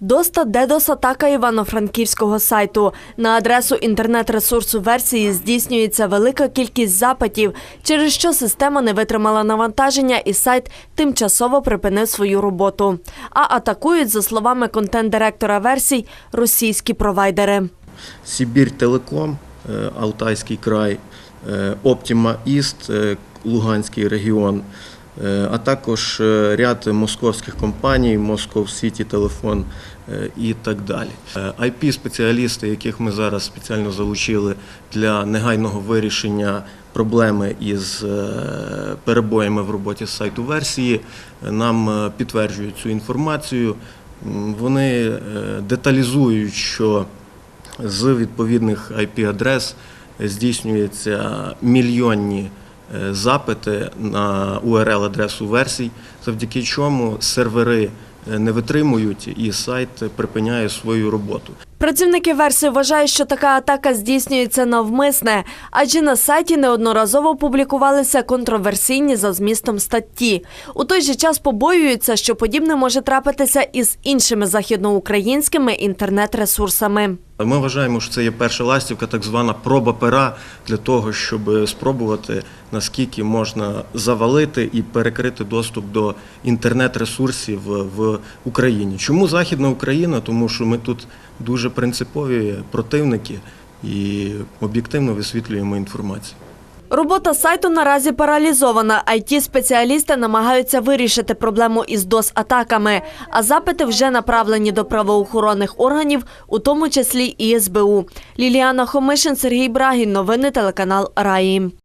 Доста Дедос атака івано-франківського сайту. На адресу інтернет-ресурсу версії здійснюється велика кількість запитів, через що система не витримала навантаження і сайт тимчасово припинив свою роботу. А атакують, за словами контент-директора версій, російські провайдери. Сибір Телеком, е, Алтайський край, е, Оптіма Іст, е, Луганський регіон, е, а також е, ряд московських компаній, Москов Сіті Телефон е, і так далі. IP-спеціалісти, яких ми зараз спеціально залучили для негайного вирішення проблеми із е, перебоями в роботі сайту версії, е, нам е, підтверджують цю інформацію. Вони е, деталізують, що з відповідних IP-адрес здійснюються мільйонні е, запити на URL-адресу версій, завдяки чому сервери е, не витримують і сайт припиняє свою роботу. Працівники версії вважають, що така атака здійснюється навмисне, адже на сайті неодноразово публікувалися контроверсійні за змістом статті. У той же час побоюються, що подібне може трапитися із іншими західноукраїнськими інтернет-ресурсами. Ми вважаємо, що це є перша ластівка, так звана проба пера для того, щоб спробувати наскільки можна завалити і перекрити доступ до інтернет-ресурсів в Україні. Чому Західна Україна? Тому що ми тут дуже принципові противники і об'єктивно висвітлюємо інформацію. Робота сайту наразі паралізована. it спеціалісти намагаються вирішити проблему із ДОС-атаками, а запити вже направлені до правоохоронних органів, у тому числі і СБУ. Ліліана Хомишин, Сергій Брагін. Новини телеканал Раї.